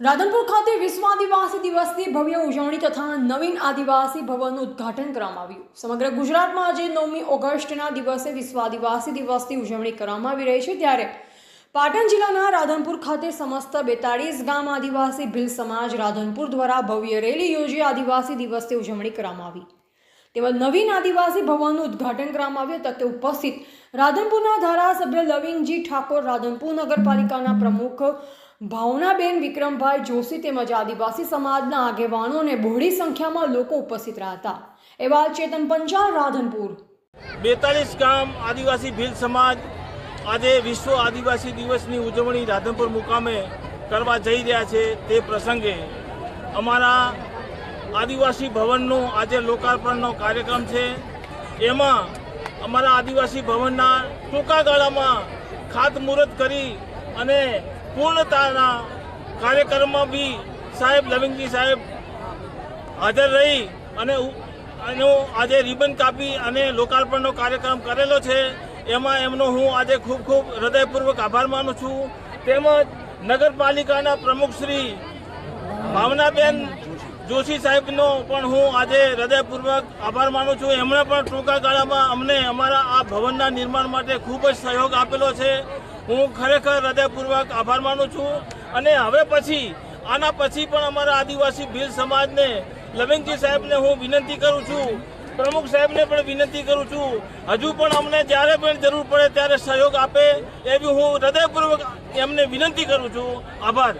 રાધનપુર ખાતે વિશ્વ આદિવાસી દિવસની ભવ્ય ઉજવણી તથા નવીન આદિવાસી ભવનનું ઉદ્ઘાટન કરવામાં આવ્યું. સમગ્ર ગુજરાતમાં આજે નવમી ઓગસ્ટના દિવસે વિશ્વ આદિવાસી દિવસની ઉજવણી કરવામાં આવી રહી છે. ત્યારે પાટણ જિલ્લાના રાધનપુર ખાતે સમસ્ત બેતાળીસ ગામ આદિવાસી ભીલ સમાજ રાધનપુર દ્વારા ભવ્ય રેલી યોજી આદિવાસી દિવસની ઉજવણી કરવામાં આવી. તેમજ નવીન આદિવાસી ભવનનું ઉદ્ઘાટન કરવામાં આવ્યું તથે ઉપસ્થિત રાધનપુરના ધારાસભ્ય લવિંગજી ઠાકોર, રાધનપુર નગરપાલિકાના પ્રમુખ ભાવનાબેન વિક્રમભાઈ જોશી તેમજ આદિવાસી સમાજના આગેવાનો અને બહોળી સંખ્યામાં લોકો ઉપસ્થિત રહ્યા હતા. એવા ચેતન પંચાલ, રાધનપુર. બેતાલીસ ગામ આદિવાસી ભીલ સમાજ આજે વિશ્વ આદિવાસી દિવસની ઉજવણી રાધનપુર મુકામે કરવા જઈ રહ્યા છે તે પ્રસંગે અમારા આદિવાસી ભવનનું આજે લોકાર્પણનો કાર્યક્રમ છે. એમાં અમારા આદિવાસી ભવનના ટૂંકા ગાળામાં ખાતમુહૂર્ત કરી અને પૂર્ણતાના કાર્યક્રમમાં બી સાહેબ લવિંગજી સાહેબ હાજર રહી અને એનો આજે રિબન કાપી અને લોકાર્પણનો કાર્યક્રમ કરેલો છે. એમાં એમનો હું આજે ખૂબ ખૂબ હૃદયપૂર્વક આભાર માનું છું. તેમજ નગરપાલિકાના પ્રમુખ શ્રી ભાવનાબેન જોશી સાહેબનો પણ હું આજે હૃદયપૂર્વક આભાર માનું છું. એમણે પણ ટૂંકા ગાળામાં અમને અમારા આ ભવનના નિર્માણ માટે ખૂબ જ સહયોગ આપેલો છે. હું ખરેખર હૃદયપૂર્વક આભાર માનું છું. અને હવે પછી, આના પછી પણ અમારા આદિવાસી ભીલ સમાજને, લવિંગજી સાહેબને હું વિનંતી કરું છું. પ્રમુખ સાહેબને પણ વિનંતી કરું છું. હજુ પણ અમને જ્યારે પણ જરૂર પડે ત્યારે સહયોગ આપે એવી હું હૃદયપૂર્વક એમને વિનંતી કરું છું. આભાર.